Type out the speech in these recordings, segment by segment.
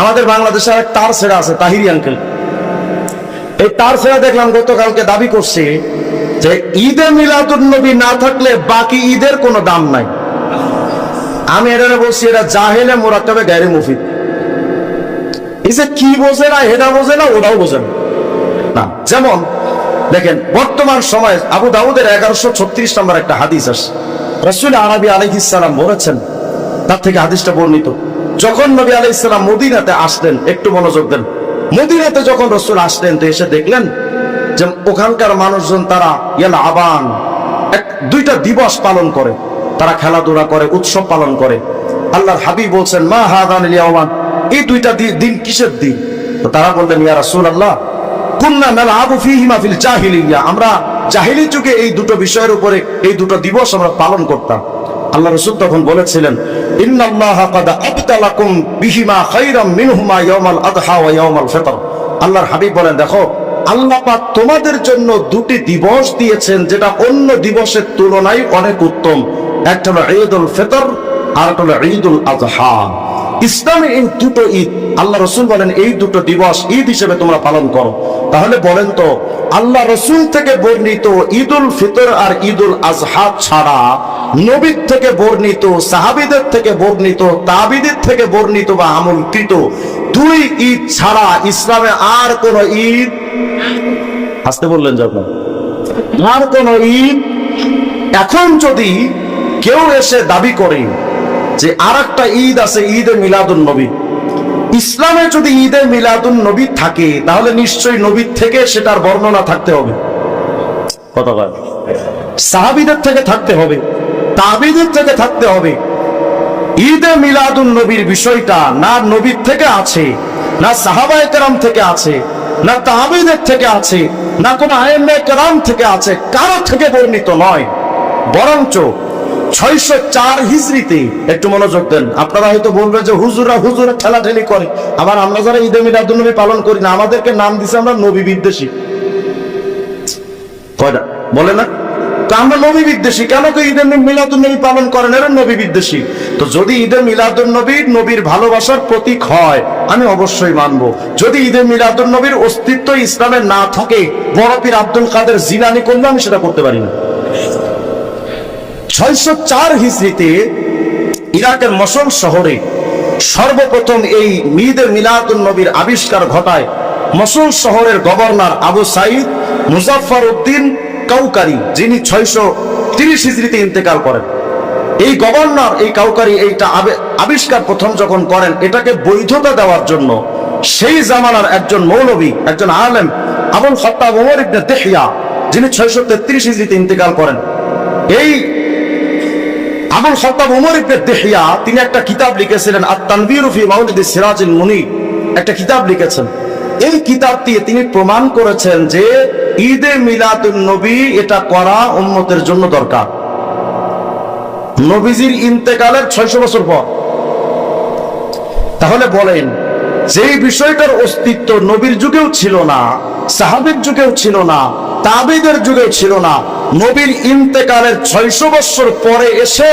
আমাদের বাংলাদেশে এক তার ছেড়া আছে, তাহিরি আঙ্কেল এই তার ছেড়া দেখলাম, গতকালকে দাবি করছে যে ঈদে মিলাদুন নবী না থাকলে বাকি ঈদের কোনো দাম নাই। আমি এটা বলছি এটা জাহেলে মোরাক্কাবে গায়ে মুফিদ। এই যে কি বোঝে না এটা বোঝে না, ওটাও বোঝে না। যেমন, দেখেন, বর্তমান সময়ে আবু দাউদের এগারোশো ছত্রিশ নম্বর একটা হাদিস আসে রসুল আরবি আলহিসাল্লাম বলেছেন, তার থেকে হাদিসটা বর্ণিত। যখন নবী আলাইসাল্লাম মদিনাতে আসলেন, একটু মনোযোগ দেন। মদিনাতে যখন রসুল আসলেন, তো এসে দেখলেন যে ওখানকার মানুষজন তারা ইয়াল আবান, এক, দুইটা দিবস পালন করে। তারা খেলাধুলা করে, উৎসব পালন করে। আল্লাহর হাবিব বলছেন, মা হাদান ইয়ামান এই দুইটা দিন কিসের দিন? তো তারা বললেন, ইয়া রাসূলুল্লাহ, কুন্না নালআবু ফীহিমা ফিল জাহিলিয়া আমরা জাহিলি যুগে এই দুটো বিষয়ের উপরে এই দুটো দিবস আমরা পালন করতাম। আল্লাহ রসুল তখন বলেছিলেন আল্লাহর হাবিব বলেন, দেখো, আল্লাহ তোমাদের জন্য দুটি দিবস দিয়েছেন, যেটা অন্য দিবসের তুলনায় অনেক উত্তম। একটা হলো ঈদুল ফিতর আর একটা হলো ঈদুল আজহা ইসলামে এই দুটো ঈদ, আল্লাহ রসুল বলেন এই দুটো দিবস ঈদ হিসেবে তোমরা পালন করো। তাহলে বলেন তো, আল্লাহ রসুল থেকে বর্ণিত ঈদুল ফিতর আর ঈদুল আজহা ছাড়া নবীর থেকে বর্ণিত, সাহাবিদের থেকে বর্ণিত, তাবিদের থেকে বর্ণিত বা আমলকৃত দুই ঈদ ছাড়া ইসলামে আর কোন ঈদ? আসতে বললেন যখন আর কোন ঈদ? এখন যদি কেউ এসে দাবি করে যে আর একটা ঈদ আছে, ঈদে মিলাদুন নবী। ইসলামে যদি ঈদে মিলাদুন নবী থাকে, তাহলে নিশ্চয়ই নবীর থেকে সেটার বর্ণনা থাকতে হবে। কথা সাহাবিদের থেকে থাকতে হবে, তাবিদের থেকে থাকতে হবে। ঈদে মিলাদুন নবীর বিষয়টা না নবীর থেকে আছে, না সাহাবায়ে কেরাম থেকে আছে, না তাহাবিদের থেকে আছে, না কোনো আইএমএ কেরাম থেকে আছে, কারও থেকে বর্ণিত নয়। বরঞ্চ আমরা ঈদে পালন নবী বিদ্বেষী। বলে না। তো আমরা নবী বিদ্বেষী, কেন ঈদের মিলাদুন নবী পালন করেন? এরা নবী বিদ্বেষী। তো যদি ঈদের মিলাদুন নবীর নবীর ভালোবাসার প্রতীক হয়, আমি অবশ্যই মানব। যদি ঈদের মিলাদুন নবীর অস্তিত্ব ইসলামে না থাকে, বড় পীর আব্দুল কাদের জিলানি করলে আমি সেটা করতে পারি না। ছয়শো চার হিজড়িতে ইরাকের মসল শহরে সর্বপ্রথম এই মিদের মিলাদুন নবীর আবিষ্কার ঘটায় মসুল শহরের governor Abu Said Muzaffar Uddin Kaukari, যিনি ছয়শো তিরিশ হিজড়িতে ইন্তেকাল করেন। এই গভর্নর, এই কাউকারি এইটা আবে- আবিষ্কার প্রথম যখন করেন, এটাকে বৈধতা দেওয়ার জন্য সেই জামানার একজন মৌলবী, একজন আলেম, আবুল খত্তাব ওমর ইবনে দেহিয়া যিনি ছয়শো তেত্রিশ হিজড়িতে ইন্তেকাল করেন। এই আবুল খত্তাব উমর ইবনে দেহিয়া, তিনি একটা কিতাব লিখেছিলেন আর তানবীর ফি মাউলিদ সিরাজুল মুনি একটা কিতাব লিখেছেন। এই কিতাব দিয়ে তিনি প্রমাণ করেছেন যে ঈদে মিলাদুন নবী এটা করা উম্মতের জন্য দরকার। নবীজির ইন্তেকালের ছয়শো বছর পর। তাহলে বলেন, যেই বিষয়টার অস্তিত্ব নবীর যুগেও ছিল না, সাহাবের যুগেও ছিল না তাবিদের যুগেও ছিল না নবীর ইন্তেকালের ছয়শো বছর পরে এসে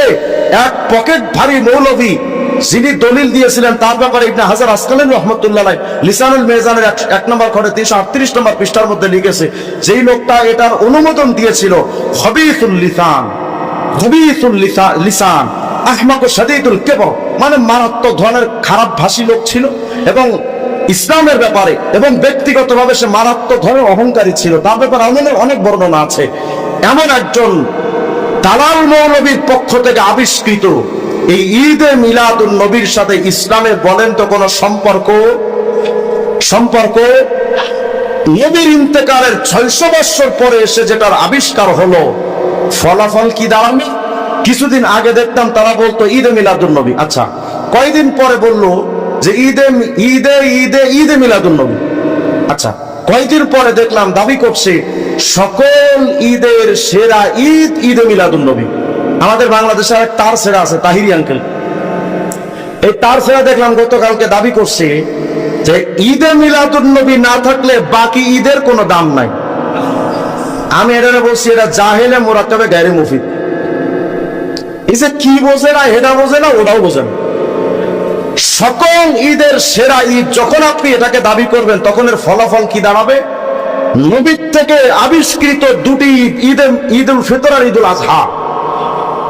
এক পকেট ভারী মৌলবী যিনি দলিল দিয়েছিলেন, তার ব্যাপারে ইবনে হাজার আসকালেন রহমতুল্লাহ লিসানুল মেজানের এক- নম্বর খড়ে তিনশো আটত্রিশ নম্বর পৃষ্ঠার মধ্যে লিখেছে, যেই লোকটা এটার অনুমোদন দিয়েছিল হবিসুল লিসান হবিসুল লিসান, আহমাক সাদিদুল কেবর মানে মারাত্মক ধরনের খারাপ ভাষী লোক ছিল এবং ইসলামের ব্যাপারে এবং ব্যক্তিগতভাবে সে মারাত্মক ধরনের অহংকারী ছিল। তার ব্যাপারে আমাদের অনেক বর্ণনা আছে। এমন একজন দালাল মৌলবীর পক্ষ থেকে আবিষ্কৃত। এই ঈদে মিলাদুন নবীর সাথে ইসলামের বলেন তো কোনো সম্পর্ক? সম্পর্ক? নবীর ইন্তেকালের ছয়শো বৎসর পরে এসে যেটার আবিষ্কার হলো, ফলাফল কি দাঁড়াবে কিছুদিন আগে দেখতাম তারা বলতো ঈদে মিলাদুন নবী। আচ্ছা কয়দিন পরে বলল যে ঈদে ঈদে ঈদে ঈদে মিলাদুন নবী? আচ্ছা কয়দিন পরে দেখলাম দাবি করছে সকল ঈদের সেরা ঈদ ঈদে মিলাদুন নবী। আমাদের বাংলাদেশে এক তার সেরা আছে, তাহিরি আঙ্কেল এই তার সেরা দেখলাম, গতকালকে দাবি করছে যে ঈদে মিলাদুন নবী না থাকলে বাকি ঈদের কোনো দাম নাই। আমি এটা বলছি, এটা জাহেলে মোরাক্কাবে গায়ে মুফিদ। এই যে কি বোঝে না, এটা বোঝে না, ওটাও বোঝে না। সকল ঈদের সেরা ঈদ, যখন আপনি এটাকে দাবি করবেন, তখন এর ফলাফল কি দাঁড়াবে? নবীর থেকে আবিষ্কৃত দুটি ঈদ ঈদ উল ফিতর আর ঈদ উল আজহা।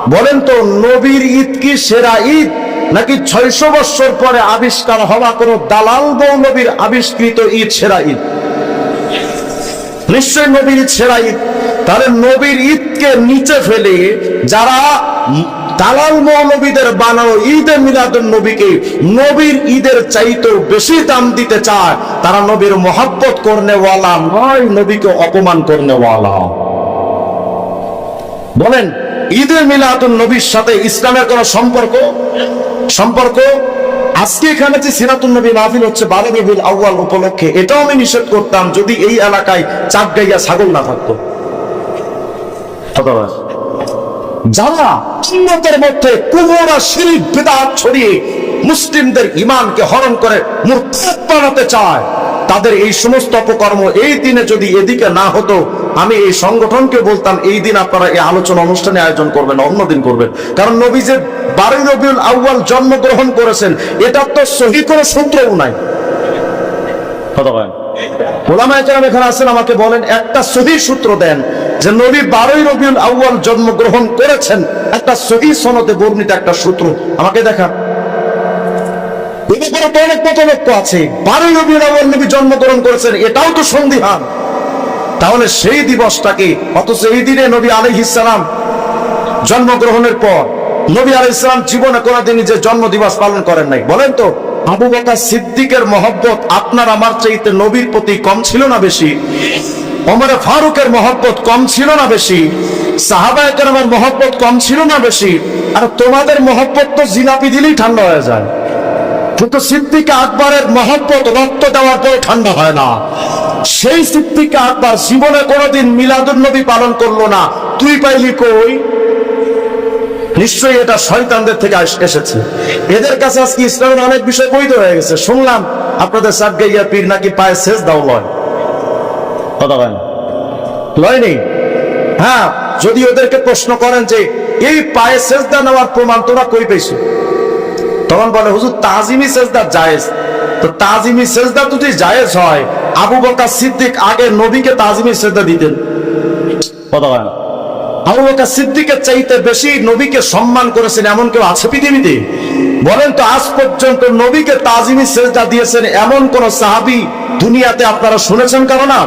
বলেন তো, নবীর ঈদ কি সেরা ঈদ? নাকি ছয়শো বৎসর পরে আবিষ্কার হওয়া কোন দালাল নবীর আবিষ্কৃত ঈদ সেরা ঈদ? নিশ্চয় নবীর ঈদ সেরা ঈদ। তাহলে নবীর ঈদকে নিচে ফেলে যারা দালাল মৌলবীদের বানানো ঈদে মিলাদুল নবীকে নবীর ঈদের চাইতেও বেশি দাম দিতে চায়। তারা নবীর মহাব্বত করনেওয়ালা নয়, নবীকে অপমান করনেওয়ালা। বলেন, ঈদে মিলাদুল নবীর সাথে ইসলামের কোন সম্পর্ক? সম্পর্ক? আজকে এখানে যে সিরাতুল নবী মাহফিল হচ্ছে বারো রবিউল আউয়াল উপলক্ষে, এটাও আমি নিষেধ করতাম যদি এই এলাকায় চাপ গাইয়া ছাগল না থাকতো। অথবা যারা উন্নতের মধ্যে কুমোর শিরিক বেদাত ছড়িয়ে মুসলিমদের ইমানকে হরণ করে মুরতাদ বানাতে চায়, তাদের এই সমস্ত অপকর্ম এই দিনে যদি এদিকে না হতো, আমি এই সংগঠনকে বলতাম, এই দিন আপনারা এই আলোচনা অনুষ্ঠানে আয়োজন করবেন অন্যদিন করবেন। কারণ নবী যে বারোই রবিউল আউয়াল জন্মগ্রহণ করেছেন এটার তো সহি কোনো সূত্রও নাই। কথা বলেন। ওলামায়ে এখানে আছেন, আমাকে বলেন, একটা সহি সূত্র দেন। যে নবী বারোই রবিউল আউয়াল জন্মগ্রহণ করেছেন, একটা সহি সনদে বর্ণিত একটা সূত্র। আমাকে দেখা এ ব্যাপারে তো অনেক মতলক্য আছে। বারোই রবিউল আউয়াল নবী জন্মগ্রহণ করেছেন, এটাও তো সন্দিহান। তাহলে সেই দিবসটাকে, অথচ এই দিনে নবী আলাইহিস সালাম জন্মগ্রহণের পর, নবী আলাইহিস সালাম জীবনে কোনোদিন যে জন্ম দিবস পালন করেন নাই। বলেন তো, আবু বকর সিদ্দিকের মহব্বত আপনার আমার চাইতে নবীর প্রতি কম ছিল না বেশি? ওমরে ফারুকের মহব্বত কম ছিল না বেশি? সাহাবায়ে কেরামের মহব্বত কম ছিল না বেশি? আর তোমাদের মহব্বত তো জিলাপি দিলেই ঠান্ডা হয়ে যায়। কিন্তু সিদ্দিকে আকবরের মহব্বত রক্ত দেওয়ার পর ঠান্ডা হয় না। সেই সিদ্দিকে আকবর জীবনে কোনোদিন মিলাদুল নবী পালন করল না। তুই পাইলি কই? নিশ্চয়ই এটা শয়তানদের থেকে এসেছে। এদের কাছে আজকে ইসলামের অনেক বিষয় বৈধ হয়ে গেছে। শুনলাম আপনাদের সাবগাইয়া পীর নাকি পায়ে শেষ দাও লয়। কথা বলেন। লয় হ্যাঁ যদি ওদেরকে প্রশ্ন করেন যে এই পায়ে সেজদা নেওয়ার প্রমাণ তোরা কই পেয়েছ? তখন বলে হুজুর তাজিমি সেজদা জায়েজ। তো তাজিমি সেজদা যদি জায়েজ হয় আবু বকর সিদ্দিক আগে নবীকে তাজিমি সেজদা দিতেন। কথা বলেন। আবু বকর সিদ্দিকের চাইতে বেশি নবীকে সম্মান করেছেন এমন কেউ আছে পৃথিবীতে? বলেন তো আজ পর্যন্ত নবীকে তাজিমি সেজদা দিয়েছেন এমন কোন সাহাবী দুনিয়াতে আপনারা শুনেছেন কারও না